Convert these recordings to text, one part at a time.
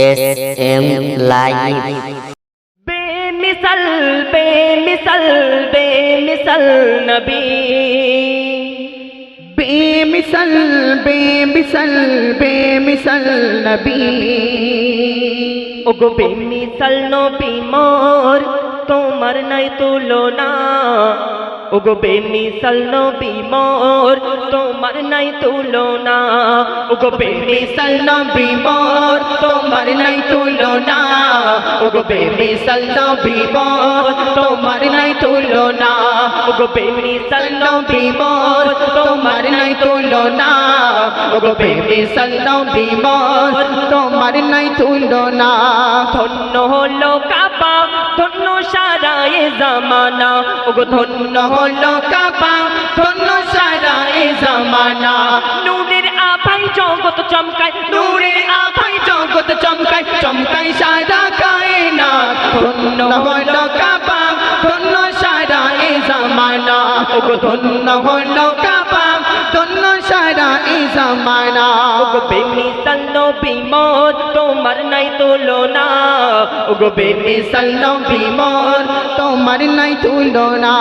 S M live বেমিসাল বেমিসাল বেমিসাল নবী বেমিসাল বেমিসাল বেমিসাল নবী ওগো বেমিসাল নবী মোর তোমার নাই তুলনা ওগো বেমিসাল নবী মোর তোমার নাই তুলনা ওগো বেমিসাল নবী মোর তোমার নাই তুলনা ওগো বেমিসাল নবী মোর তোমার নাই তুলনা ওগো বেমিসাল নবী মোর তোমার নাই তুলনা ওগো বেমিসাল নবী মোর তোমার নাই তুলনা ধন্য হলো কাবা ধন্য সারা এ জামানা। ওগো ধন্য হলো কাবা ধন্য সারা এ জামানা। নূরের আভাই জগৎ চমকায় নূরের আভাই জগৎ চমকায় চমকায়। সারা কায়না ধন্য হলো কাবা ধন্য সারা এ জামানা। ওগো ধন্য হলো ওগো বেমিসাল নবী মোর তোমার নাই তুলনা। ওগো বেমিসাল নবী মোর তোমার নাই তুলনা।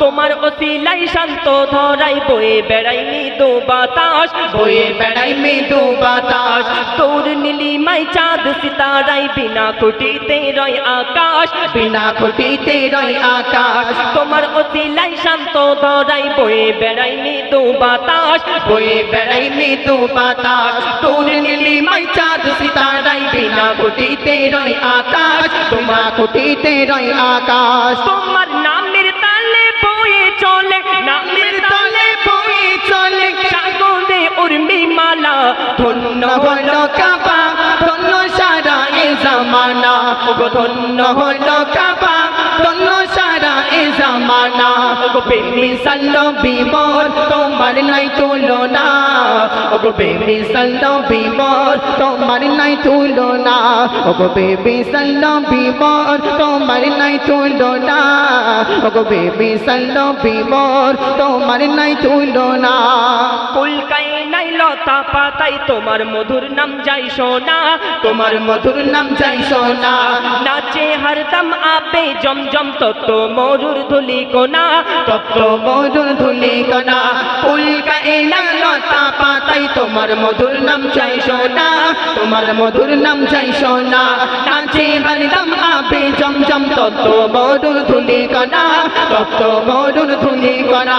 তোমার অসিলাই শান্ত ধরাই বয়ে বেড়াই মৃদু বাতাস, বয়ে বেড়াই মৃদু বাতাস। তোর নীলিমাই চাঁদ সিতারাই, বিনা খুঁটিতে রয় আকাশ, বিনা খুঁটিতে রয় আকাশ। তোমার অসিলাই শান্ত ধরাই বয়ে বেড়াই মৃদু বাতাস, বয়ে বেড়াই মৃদু বাতাস। তোর নীলিমাই চাঁদ সিতারাই, বিনা খুঁটিতে রয় আকাশ তোমার খুঁটিতে রয় আকাশ। তোমার চলে, নামের তলে বই চলে, সাগরে উর্মি মালা। ধন্য হল কাবা, ধন্য সারা এ জামানা। ধন্য হল কাবা জামানা ওগো প্রেমী সাল্লো বিমর তোমার নাই তুলনা। ওগো প্রেমী সাল্লো বিমর তোমার নাই তুলনা। ওগো বেবি সাল্লো বিমর তোমার নাই তুলনা। ওগো বেবি সাল্লো বিমর তোমার নাই তুলনা। কলকাই নাই লতা পাতাই তোমার মধুর নাম যাই সোনা, তোমার মধুর নাম যাই সোনা। নাচে হরদম আপে জমজম তত্ত মরুর ধুলি কোনা তত্ত মরুর ধুলি কোনা। কলকাই নাই লতা পাতাই তোমার মধুর নাম যাই সোনা, তোমার মধুর নাম যাই সোনা। নাচে হরদম আপে জমজম তত্ত মরুর ধুলি কোনা তত্ত মরুর ধুলি কোনা।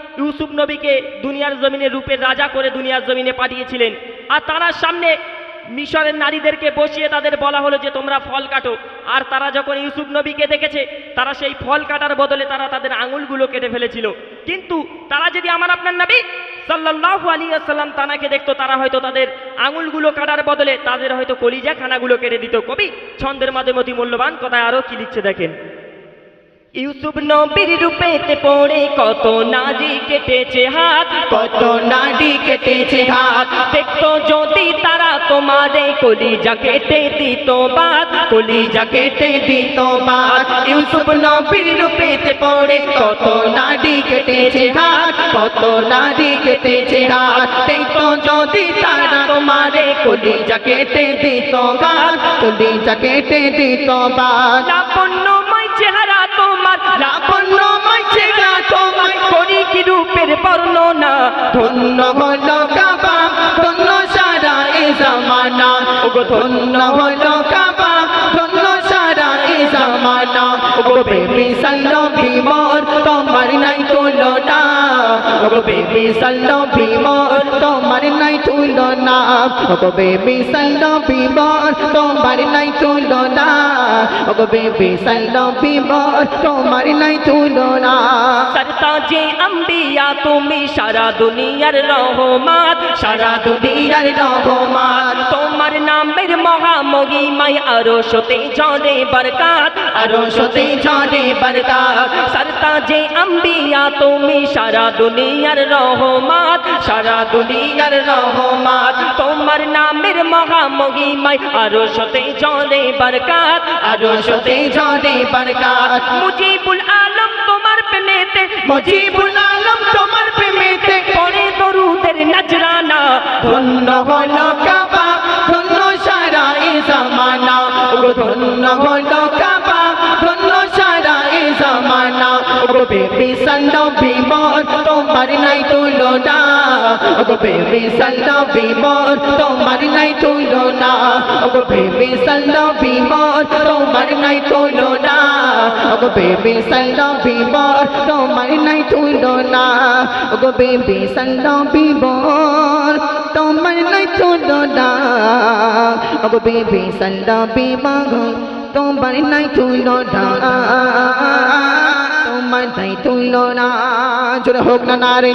ইউসুফ নবীকে দুনিয়ার জমিনে রূপের রাজা করে দুনিয়ার জমিনে পাঠিয়েছিলেন। আর তার সামনে মিশরের নারীদেরকে বসিয়ে তাদের বলা হলো যে, তোমরা ফল কাটো। আর তারা যখন ইউসুফ নবীকে দেখেছে, তারা সেই ফল কাটার বদলে তারা তাদের আঙুলগুলো কেটে ফেলেছিল। কিন্তু তারা যদি আমার আপনার নবী সাল্লাল্লাহু আলাইহি আসাল্লাম তানাকে দেখতো, তারা হয়তো তাদের আঙুলগুলো কাটার বদলে তাদের হয়তো কলিজা খানাগুলো কেটে দিত। কবি ছন্দের মাধ্যমে অতি মূল্যবান কথায় আরও কি লিখছে দেখেন? ইউসুফ নবীর রূপেতে পড়ে কত নারী কেটেছে হাত, কত নারী কেটেছে হাত। দেখতো যদি তারা তোমারে কলিজা কেটে দিত বাদ কলিজা কেটে দিত বাদ ইউসুফ নবীর রূপেতে পড়ে কত নারী কেটেছে হাত, কত নারী কেটেছে হাত। দেখতো যদি তারা তোমারে কলিজা কেটে দিত বাদ কলিজা কেটে দিত বাদ লাবণ্যময় তোমার করি কি রূপের বর্ণনা, ধন্য হলো কাবা, ধন্য সারা এ জামানা। ওগো ধন্য হলো কাবা, ধন্য সারা এ জামানা। ওগো বেবি সাল্লো বিমর তোমার নাই তুলনা। ওগো বেবি সাল্লো বিমর তুলনা ওগো বেবি সাল্লো বিমর তোমার নাই তুলনা। ওগো বেবি সাল্লো বিমর তোমার নাই তুলনা। সরতাজে আম্বিয়া তুমি সারা দুনিয়ার রহমাত সারা দুনিয়ার রহমান। তোমার নামের মহামহিমায় আরও সতে ঝরে বরকাত। আরও সতে ঝরে বরকাত। সরতাজে আম্বিয়া তুমি সারা দুনিয়ার রহমাত সারা দুনিয়ার রহমান। নামের মহামহিমায় আরও সতে ঝরে বরকাত, আরও সতে ঝরে বরকাত। মুজিবুল আলম তোমার প্রেমেতে, মুজিবুল আলম তোমার ওগো বেবি সাল্লো বিমর তোমার নাই তুলনা ওগো বেবি সাল্লো বিমর তোমার নাই তুলনা ওগো বেবি সাল্লো বিমর তোমার নাই তুলনা ওগো বেবি সাল্লো বিমর তোমার নাই তুলনা ওগো বেবি সাল্লো বিমর তোমার নাই তুলনা ওগো বেবি সাল্লো বিমর তোমার নাই তুলনা তোমার নাই তুলনা জোরে হোক না নারে